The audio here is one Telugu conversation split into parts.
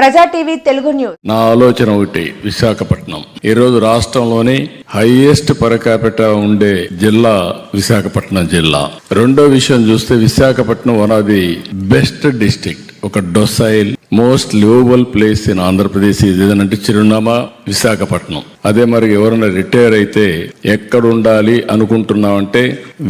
ప్రజా టీవీ తెలుగు న్యూస్. నా ఆలోచన ఒకటి విశాఖపట్నం. ఈ రోజు రాష్ట్రంలోని హైయెస్ట్ పరకాపిట ఉండే జిల్లా విశాఖపట్నం జిల్లా. రెండో విషయం చూస్తే Visakhapatnam one of the best district ఒక docile most liveable place in Andhra Pradesh. ఇది ఏదంటే చిరునామా విశాఖపట్నం. అదే మరి ఎవరైనా రిటైర్ అయితే ఎక్కడ ఉండాలి అనుకుంటున్నామంటే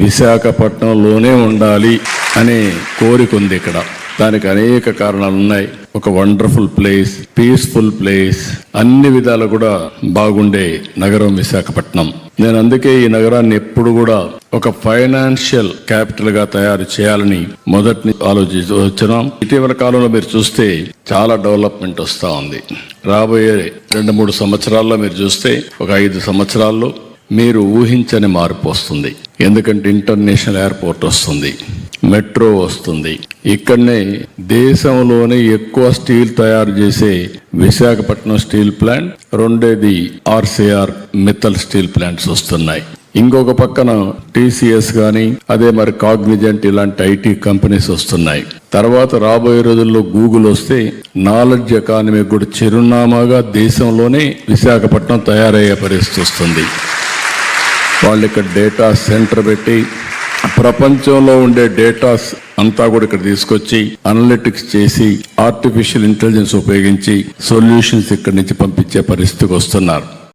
విశాఖపట్నంలోనే ఉండాలి అనే కోరిక ఉంది ఇక్కడ. దానికి అనేక కారణాలు ఉన్నాయి. ఒక వండర్ఫుల్ ప్లేస్ పీస్ఫుల్ ప్లేస్ అన్ని విధాలు కూడా బాగుండే నగరం విశాఖపట్నం. నేను అందుకే ఈ నగరాన్ని ఎప్పుడు కూడా ఒక ఫైనాన్షియల్ క్యాపిటల్గా తయారు చేయాలని మొదటి ఆలోచి వచ్చినాం ఇటీవల కాలంలో మీరు చూస్తే చాలా డెవలప్మెంట్ వస్తూ ఉంది. రాబోయే రెండు మూడు సంవత్సరాల్లో మీరు చూస్తే ఒక ఐదు సంవత్సరాల్లో మీరు ఊహించని మార్పు వస్తుంది. ఎందుకంటే ఇంటర్నేషనల్ ఎయిర్పోర్ట్ వస్తుంది. మెట్రో వస్తుంది. ఇక్కడనే దేశంలోనే ఎక్కువ స్టీల్ తయారు చేసే విశాఖపట్నం స్టీల్ ప్లాంట్ రెండేది ఆర్సీఆర్ మిత్తల్ స్టీల్ ప్లాంట్స్ వస్తున్నాయి. ఇంకొక పక్కన టీసీఎస్ కానీ అదే మరి కాగ్నిజెంట్ ఇలాంటి ఐటీ కంపెనీస్ వస్తున్నాయి. తర్వాత రాబోయే రోజుల్లో గూగుల్ వస్తే నాలెడ్జ్ ఎకానమీ కూడా చిరునామాగా దేశంలోనే విశాఖపట్నం తయారయ్యే పరిస్థితి వస్తుంది. వాళ్ళు ఇక్కడ డేటా సెంటర్ పెట్టి ప్రపంచంలో ఉండే డేటాస్ అంతా కూడా ఇక్కడ తీసుకొచ్చి అనలిటిక్స్ చేసి ఆర్టిఫిషియల్ ఇంటెలిజెన్స్ ఉపయోగించి సొల్యూషన్స్ ఇక్కడి నుంచి పంపించే పరిస్థితికి వస్తున్నారు.